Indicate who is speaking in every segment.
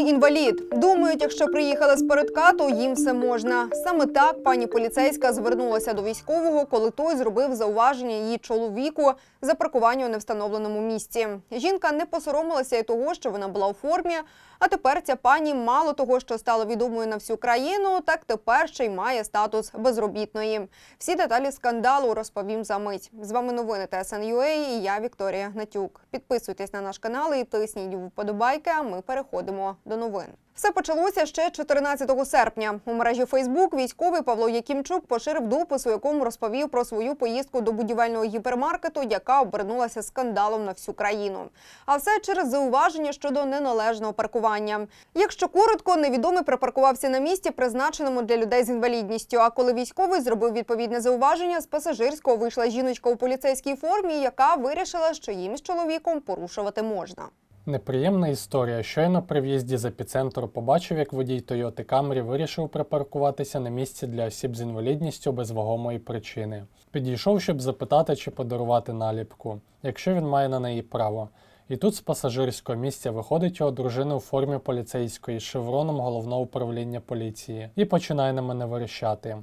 Speaker 1: Інвалід думають, якщо приїхали з передка, то їм все можна. Саме так пані поліцейська звернулася до військового, коли той зробив зауваження її чоловіку за паркування у невстановленому місці. Жінка не посоромилася і того, що вона була у формі. А тепер ця пані мало того, що стала відомою на всю країну, так тепер ще й має статус безробітної. Всі деталі скандалу розповім за мить. З вами новини ТСН.UA і я Вікторія Гнатюк. Підписуйтесь на наш канал і тисніть вподобайки. А ми переходимо до новин. Все почалося ще 14 серпня. У мережі Фейсбук військовий Павло Якимчук поширив допис, у якому розповів про свою поїздку до будівельного гіпермаркету, яка обернулася скандалом на всю країну. А все через зауваження щодо неналежного паркування. Якщо коротко, невідомий припаркувався на місці, призначеному для людей з інвалідністю. А коли військовий зробив відповідне зауваження, з пасажирського вийшла жіночка у поліцейській формі, яка вирішила, що їм з чоловіком порушувати можна.
Speaker 2: Неприємна історія. Щойно при в'їзді з епіцентру побачив, як водій Toyota Camry вирішив припаркуватися на місці для осіб з інвалідністю без вагомої причини. Підійшов, щоб запитати, чи подарувати наліпку, якщо він має на неї право. І тут з пасажирського місця виходить його дружина у формі поліцейської з шевроном головного управління поліції і починає на мене верещати.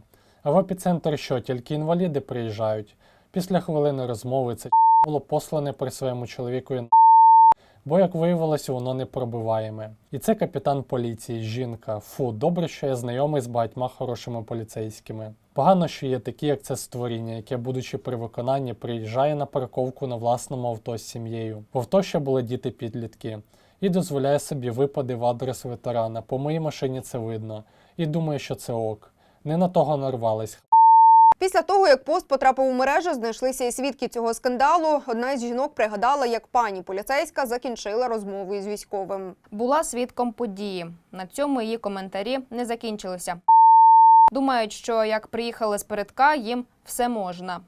Speaker 2: А в епіцентр що, тільки інваліди приїжджають? Після хвилини розмови це було послане при своєму чоловікові бо, як виявилося, воно непробиваєме. І це капітан поліції, жінка. Фу, добре, що я знайомий з багатьма хорошими поліцейськими. Погано, що є такі, як це створіння, яке, будучи при виконанні, приїжджає на парковку на власному авто з сім'єю. В авто ще були діти-підлітки. І дозволяє собі випади в адрес ветерана. По моїй машині це видно. І думаю, що це ок. Не на того нарвались.
Speaker 1: Після того, як пост потрапив у мережу, знайшлися і свідки цього скандалу. Одна із жінок пригадала, як пані поліцейська закінчила розмову із військовим.
Speaker 3: Була свідком події. На цьому її коментарі не закінчилися. Думають, що як приїхали з передка, їм все можна.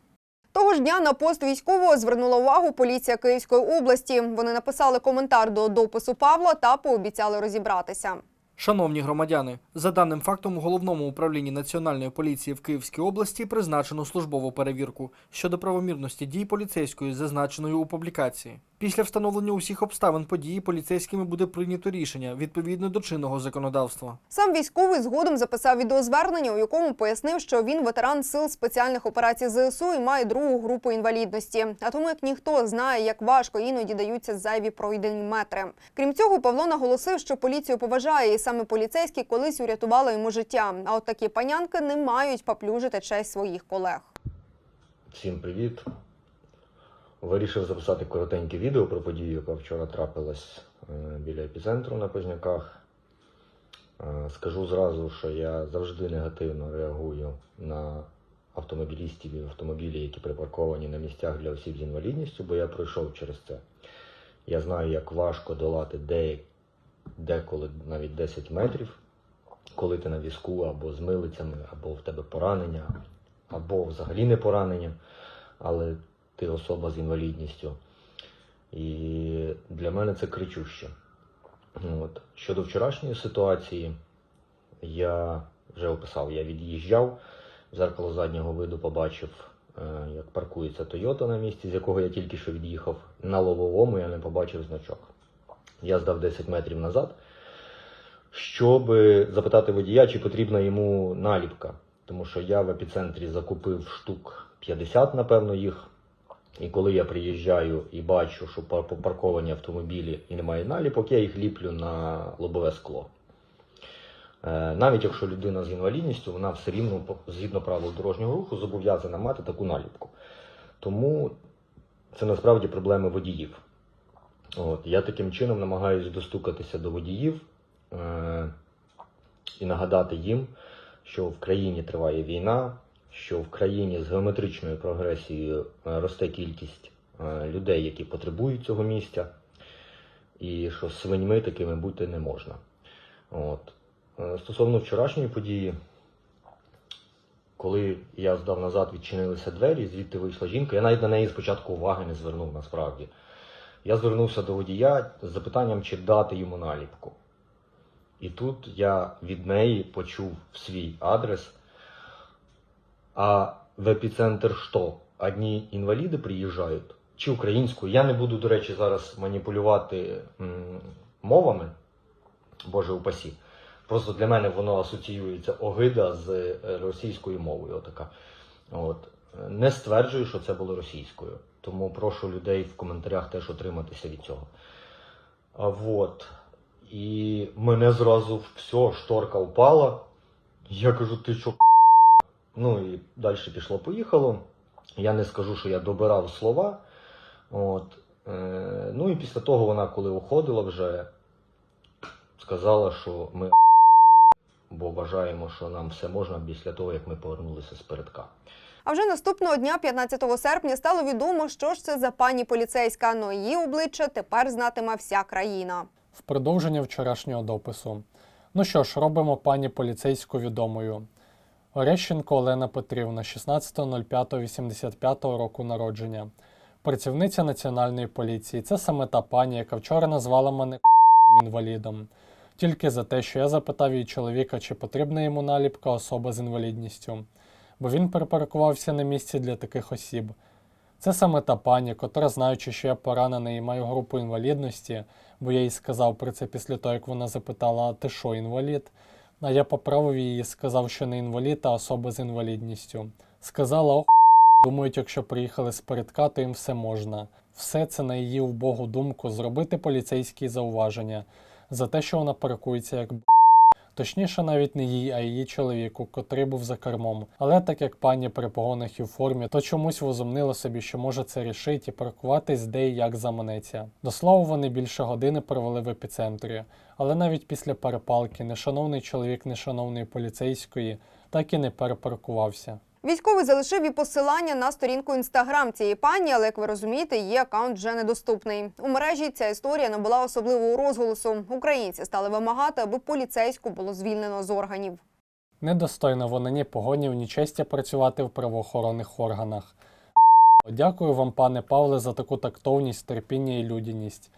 Speaker 1: Того ж дня на пост військового звернула увагу поліція Київської області. Вони написали коментар до допису Павла та пообіцяли розібратися.
Speaker 4: Шановні громадяни, за даним фактом у головному управлінні Національної поліції в Київській області призначено службову перевірку щодо правомірності дій поліцейської, зазначеної у публікації. Після встановлення усіх обставин події поліцейськими буде прийнято рішення відповідно до чинного законодавства.
Speaker 1: Сам військовий згодом записав відеозвернення, у якому пояснив, що він ветеран сил спеціальних операцій ЗСУ і має другу групу інвалідності. А тому як ніхто знає, як важко іноді даються зайві пройдені метри. Крім цього, Павло наголосив, що поліцію поважає, і саме поліцейські колись урятували йому життя. А от такі панянки не мають поплюжити честь своїх колег.
Speaker 5: Всім привіт! Вирішив записати коротеньке відео про подію, яка вчора трапилась е, біля епіцентру на Позняках. Е, Скажу зразу, що я завжди негативно реагую на автомобілістів і автомобілі, які припарковані на місцях для осіб з інвалідністю, бо я пройшов через це. Я знаю, як важко долати де, деколи навіть 10 метрів, коли ти на візку або з милицями, або в тебе поранення, або взагалі не поранення, але ти особа з інвалідністю. І для мене це кричуще. От. Щодо вчорашньої ситуації, я вже описав, я від'їжджав, в зеркало заднього виду побачив, е, як паркується Тойота на місці, з якого я тільки що від'їхав. На лобовому я не побачив значок. Я здав 10 метрів назад, щоб запитати водія, чи потрібна йому наліпка. Тому що я в епіцентрі закупив штук 50, напевно, їх. І коли я приїжджаю і бачу, що пар- попарковані автомобілі і немає наліпок, я їх ліплю на лобове скло. Е, Навіть якщо людина з інвалідністю, вона все рівно, згідно правил дорожнього руху, зобов'язана мати таку наліпку. Тому це насправді проблеми водіїв. От, я таким чином намагаюся достукатися до водіїв е- і нагадати їм, що в країні триває війна, що в країні з геометричною прогресією е, росте кількість е, людей, які потребують цього місця, і що свиньми такими бути не можна. От. Е, Стосовно вчорашньої події, коли я здав назад, відчинилися двері, звідти вийшла жінка, я навіть на неї спочатку уваги не звернув насправді. Я звернувся до водія з запитанням, чи дати йому наліпку. І тут я від неї почув свій адрес. А в епіцентр що? Одні інваліди приїжджають? Чи українською? Я не буду, до речі, зараз маніпулювати мовами. Боже упасі. Просто для мене воно асоціюється огида з е, російською мовою. Отака. От. Не стверджую, що це було російською. Тому прошу людей в коментарях теж отриматися від цього. А вот. І мене зразу все, шторка впала. Я кажу, ти що? Ну і далі пішло-поїхало. Я не скажу, що я добирав слова. От. Е, ну і після того вона, коли уходила вже, сказала, що ми бо вважаємо, що нам все можна після того, як ми повернулися з передка.
Speaker 1: А вже наступного дня, 15 серпня, стало відомо, що ж це за пані поліцейська. Но її обличчя тепер знатиме вся країна.
Speaker 2: В продовження вчорашнього допису. Ну що ж, робимо пані поліцейську відомою. Орещенко Олена Петрівна, 16.05.85 року народження. Працівниця Національної поліції. Це саме та пані, яка вчора назвала мене інвалідом. Тільки за те, що я запитав її чоловіка, чи потрібна йому наліпка особа з інвалідністю. Бо він перепаркувався на місці для таких осіб. Це саме та пані, котра, знаючи, що я поранений і маю групу інвалідності, бо я їй сказав про це після того, як вона запитала, а ти що, інвалід? А я поправив її і сказав, що не інвалід, а особа з інвалідністю. Сказала, ох, думають, якщо приїхали з передка, то їм все можна. Все це на її вбогу думку зробити поліцейські зауваження за те, що вона паркується як б***. Точніше, навіть не їй, а її чоловіку, котрий був за кермом. Але так як пані при погонах і в формі, то чомусь возумнила собі, що може це рішить і паркуватись де і як заманеться. До слова, вони більше години провели в епіцентрі. Але навіть після перепалки нешановний чоловік нешановної поліцейської так і не перепаркувався.
Speaker 1: Військовий залишив і посилання на сторінку інстаграм цієї пані, але як ви розумієте, її аккаунт вже недоступний. У мережі ця історія набула особливого розголосу. Українці стали вимагати, аби поліцейську було звільнено з органів.
Speaker 2: Недостойно вона ні погонів, ні честі працювати в правоохоронних органах. Дякую вам, пане Павле, за таку тактовність, терпіння і людяність.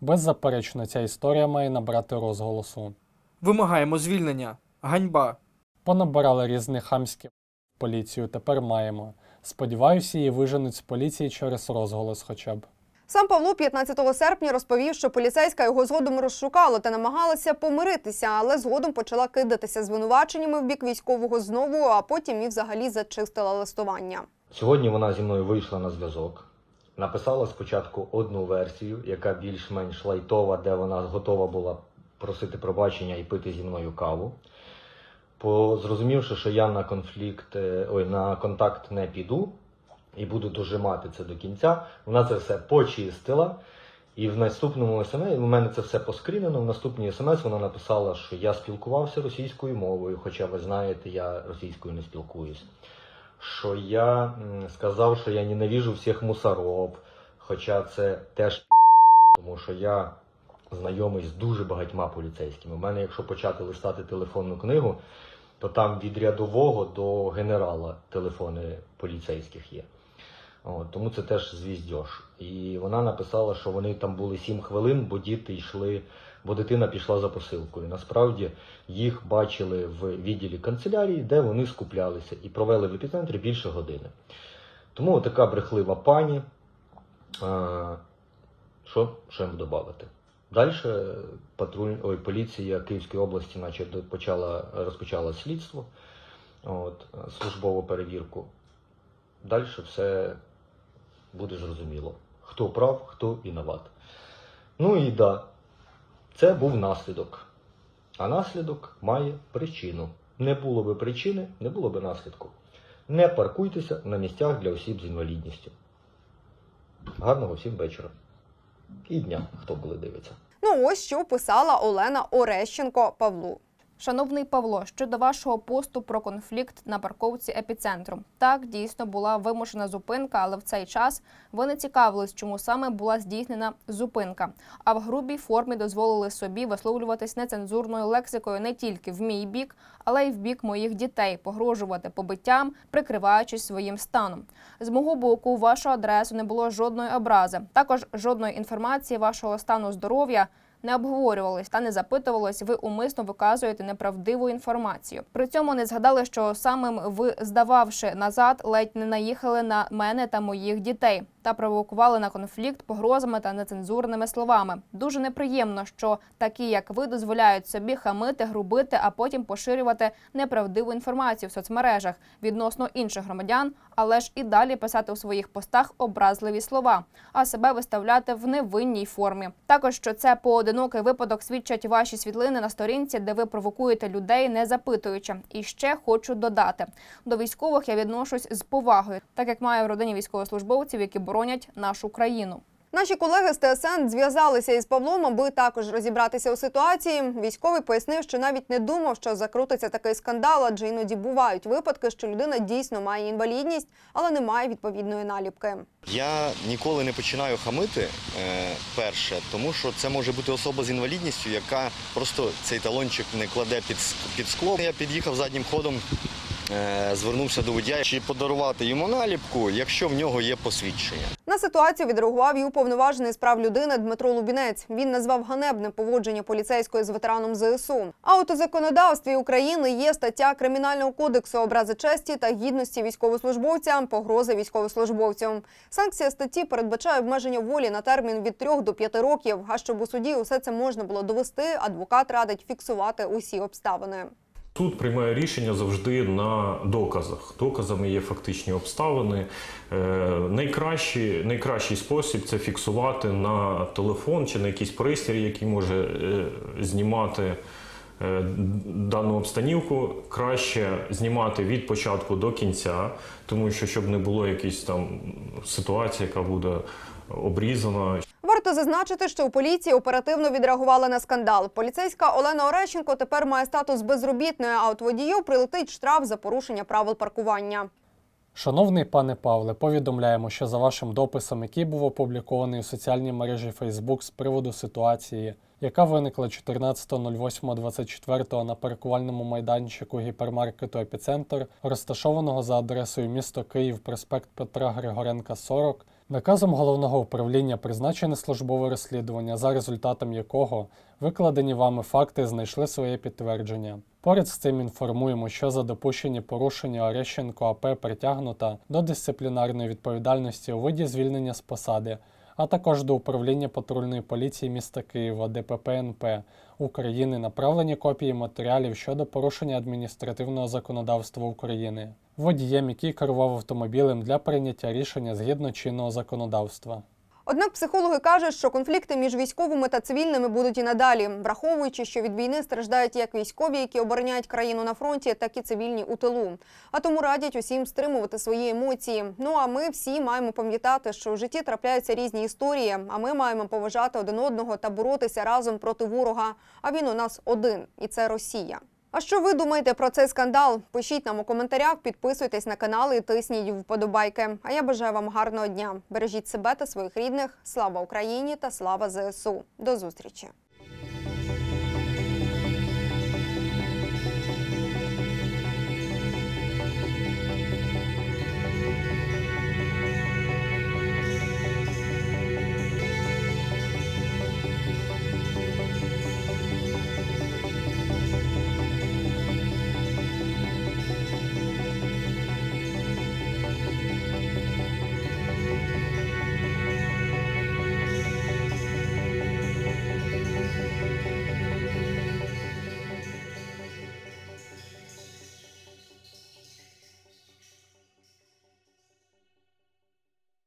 Speaker 2: Беззаперечно, ця історія має набрати розголосу.
Speaker 4: Вимагаємо звільнення. Ганьба.
Speaker 2: Понабирали різних хамських поліцію, тепер маємо. Сподіваюся, її виженуть з поліції через розголос хоча б.
Speaker 1: Сам Павло 15 серпня розповів, що поліцейська його згодом розшукала та намагалася помиритися, але згодом почала кидатися звинуваченнями в бік військового знову, а потім і взагалі зачистила листування.
Speaker 5: Сьогодні вона зі мною вийшла на зв'язок. Написала спочатку одну версію, яка більш-менш лайтова, де вона готова була просити пробачення і пити зі мною каву. По, зрозумівши, що я на конфлікт, е, ой, на контакт не піду і буду дожимати це до кінця, вона це все почистила. І в наступному смс, у мене це все поскрінено. В наступній смс вона написала, що я спілкувався російською мовою, хоча ви знаєте, я російською не спілкуюсь що я сказав, що я ненавижу всіх мусоров, хоча це теж тому що я знайомий з дуже багатьма поліцейськими. У мене, якщо почати листати телефонну книгу, то там від рядового до генерала телефони поліцейських є. От, тому це теж звіздьош. І вона написала, що вони там були 7 хвилин, бо діти йшли, бо дитина пішла за посилкою. Насправді їх бачили в відділі канцелярії, де вони скуплялися і провели в епіцентрі більше години. Тому така брехлива пані. А, що ще їм додати? Далі патруль, ой, поліція Київської області наче почала, розпочала слідство, от, службову перевірку. Далі все буде зрозуміло, хто прав, хто виноват. Ну і да, це був наслідок. А наслідок має причину. Не було би причини, не було би наслідку. Не паркуйтеся на місцях для осіб з інвалідністю. Гарного всім вечора. І дня, хто коли дивиться.
Speaker 1: Ну ось що писала Олена Орещенко Павлу.
Speaker 3: Шановний Павло, щодо вашого посту про конфлікт на парковці епіцентру. Так, дійсно була вимушена зупинка, але в цей час ви не цікавились, чому саме була здійснена зупинка. А в грубій формі дозволили собі висловлюватись нецензурною лексикою не тільки в мій бік, але й в бік моїх дітей, погрожувати побиттям, прикриваючись своїм станом. З мого боку, вашу адресу не було жодної образи, також жодної інформації вашого стану здоров'я не обговорювались та не запитувалось, ви умисно виказуєте неправдиву інформацію. При цьому не згадали, що самим ви, здававши назад, ледь не наїхали на мене та моїх дітей. Та провокували на конфлікт погрозами та нецензурними словами. Дуже неприємно, що такі, як ви, дозволяють собі хамити, грубити, а потім поширювати неправдиву інформацію в соцмережах відносно інших громадян, але ж і далі писати у своїх постах образливі слова, а себе виставляти в невинній формі. Також що це поодинокий випадок свідчать ваші світлини на сторінці, де ви провокуєте людей, не запитуючи. І ще хочу додати: до військових я відношусь з повагою, так як маю в родині військовослужбовців, які боронять нашу країну.
Speaker 1: Наші колеги з ТСН зв'язалися із Павлом, аби також розібратися у ситуації. Військовий пояснив, що навіть не думав, що закрутиться такий скандал, адже іноді бувають випадки, що людина дійсно має інвалідність, але не має відповідної наліпки.
Speaker 6: Я ніколи не починаю хамити е, перше, тому що це може бути особа з інвалідністю, яка просто цей талончик не кладе під, під скло. Я під'їхав заднім ходом, звернувся до водія, чи подарувати йому наліпку, якщо в нього є посвідчення.
Speaker 1: На ситуацію відреагував і уповноважений з прав людини Дмитро Лубінець. Він назвав ганебне поводження поліцейської з ветераном ЗСУ. А от у законодавстві України є стаття кримінального кодексу образи честі та гідності військовослужбовця, погрози військовослужбовцю. Санкція статті передбачає обмеження волі на термін від 3 до 5 років. А щоб у суді усе це можна було довести, адвокат радить фіксувати усі обставини.
Speaker 7: Суд приймає рішення завжди на доказах. Доказами є фактичні обставини. Е, найкращий, найкращий спосіб це фіксувати на телефон чи на якийсь пристрій, який може е, знімати е, дану обстанівку. Краще знімати від початку до кінця, тому що щоб не було якісь там ситуації, яка буде обрізана,
Speaker 1: Варто зазначити, що у поліції оперативно відреагували на скандал. Поліцейська Олена Орещенко тепер має статус безробітної, а от водію прилетить штраф за порушення правил паркування.
Speaker 2: Шановний пане Павле, повідомляємо, що за вашим дописом, який був опублікований у соціальній мережі Facebook з приводу ситуації, яка виникла 14.08.24 на паркувальному майданчику гіпермаркету Епіцентр, розташованого за адресою місто Київ, проспект Петра Григоренка, 40, наказом головного управління призначене службове розслідування, за результатом якого викладені вами факти знайшли своє підтвердження. Поряд з цим інформуємо, що за допущені порушення Орещенко АП притягнута до дисциплінарної відповідальності у виді звільнення з посади, а також до управління патрульної поліції міста Києва ДПП НП України направлені копії матеріалів щодо порушення адміністративного законодавства України водієм, який керував автомобілем для прийняття рішення згідно чинного законодавства.
Speaker 1: Однак психологи кажуть, що конфлікти між військовими та цивільними будуть і надалі, враховуючи, що від війни страждають як військові, які обороняють країну на фронті, так і цивільні у тилу. А тому радять усім стримувати свої емоції. Ну а ми всі маємо пам'ятати, що в житті трапляються різні історії. А ми маємо поважати один одного та боротися разом проти ворога. А він у нас один, і це Росія. А що ви думаєте про цей скандал? Пишіть нам у коментарях, підписуйтесь на канал і тисніть вподобайки. А я бажаю вам гарного дня. Бережіть себе та своїх рідних. Слава Україні та слава ЗСУ. До зустрічі!